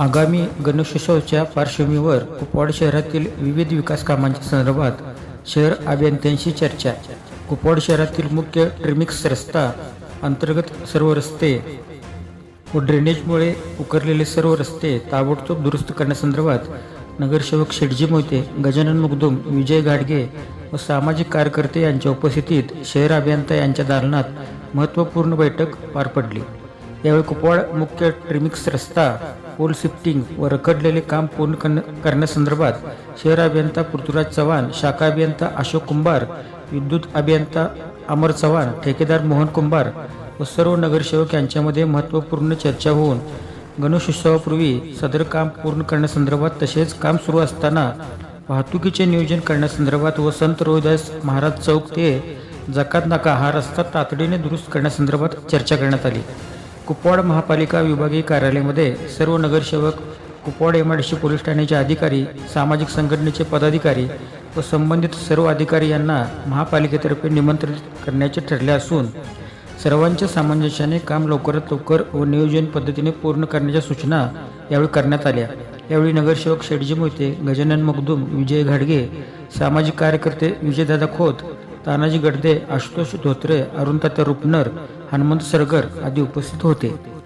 आगामी गणेशोत्सवाच्या पार्श्वभूमीवर कुपवाड शहरातील विविध विकास कामांच्या संदर्भात शहर अभियंत्यांशी चर्चा. कुपवाड शहरातील मुख्य ट्रिमिक्स रस्ता अंतर्गत सर्व रस्ते व ड्रेनेजमुळे उकरलेले सर्व रस्ते ताबडतोब दुरुस्त करण्यासंदर्भात नगरसेवक शेटजी मोहिते गजानन मुगदुम विजय गाडगे व सामाजिक कार्यकर्ते यांच्या उपस्थितीत शहर अभियंता यांच्या दालनात महत्त्वपूर्ण बैठक पार पडली. यावेळी कुपवाड मुख्य ट्रिमिक्स रस्ता पोल शिफ्टिंग व रखडलेले काम पूर्ण करण्यासंदर्भात शहर अभियंता पृथ्वीराज चव्हाण शाखा अभियंता अशोक कुंभार विद्युत अभियंता अमर चव्हाण ठेकेदार मोहन कुंभार व सर्व नगरसेवक यांच्यामध्ये महत्त्वपूर्ण चर्चा होऊन गणेशोत्सवापूर्वी सदर काम पूर्ण करण्यासंदर्भात तसेच काम सुरू असताना वाहतुकीचे नियोजन करण्यासंदर्भात व संत रोहिदास महाराज चौक ते जकात नाका हा रस्ता तातडीने दुरुस्त करण्यासंदर्भात चर्चा करण्यात आली. कुपवाड महापालिका विभागीय कार्यालयामध्ये सर्व नगरसेवक Kupwad M I D police ठाण्याचे अधिकारी सामाजिक संघटनेचे पदाधिकारी व संबंधित सर्व अधिकारी यांना महापालिकेतर्फे निमंत्रित करण्याचे ठरले असून सर्वांच्या सामंजस्याने काम लवकरात लवकर व नियोजन पद्धतीने पूर्ण करण्याच्या सूचना यावेळी करण्यात आल्या. यावेळी नगरसेवक शेटजी मोहिते गजानन मगदुम विजय घाडगे सामाजिक कार्यकर्ते विजयदादा खोत तानाजी गडदे आशुतोष धोत्रे अरुणतात्या रुपनर हनुमंत सरगर आदी उपस्थित होते.